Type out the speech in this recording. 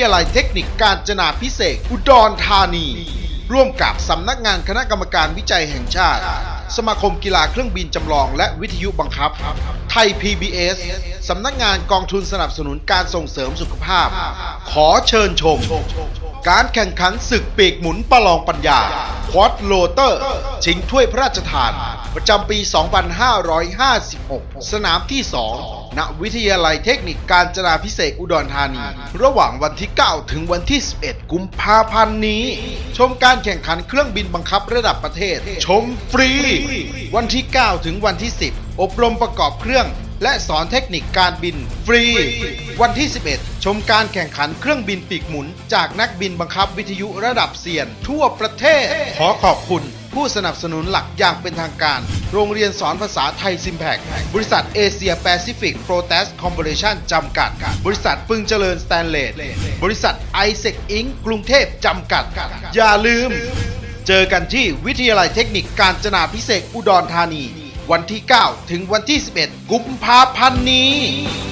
ยาลัยเทคนิคการจนาพิเศษอุดรธานี ร่วมกับสำนักงานคณะกรรมการวิจัยแห่งชาติ สมาคมกีฬาเครื่องบินจำลองและวิทยุบังคับ ไทย PBS สำนักงานกองทุนสนับสนุนการส่งเสริมสุขภาพ ขอเชิญชม การแข่งขันศึกปีกหมุนประลองปัญญาควอดโลเตอร์ ชิงถ้วยพระราชทาน ประจำปี 2556 สนามที่ 2 ณ วิทยาลัยเทคนิคการจนาพิเศษอุดรธานี ระหว่างวันที่ 9 ถึงวันที่ 11 กุมภาพันธ์นี้ ชมการแข่งขันเครื่องบินบังคับระดับประเทศ ชมฟรี วันที่ 9 ถึงวันที่ 10 อบรมประกอบเครื่องและสอนเทคนิคการบินฟรี วันที่ 11 ชมการแข่งขันเครื่องบินปีกหมุน จากนักบินบังคับวิทยุระดับเซียน ทั่วประเทศ ขอขอบคุณ ผู้สนับสนุนหลักอย่างเป็นทางการ โรงเรียนสอนภาษาไทยซิมแพคบริษัทเอเชียแปซิฟิกโปรเตสคอม p o เ a ชั่นจำกัด บริษัทปึงเจริญสแตนเลสบริษัทไอเซกอิงกรุงเทพจำกัด อย่าลืม เจอกันที่วิทยาลัยเทคนิคการจนาพิเศษอุดรธานี วันที่ 9 ถึงวันที่ 11 กุมภาพันธ์นี้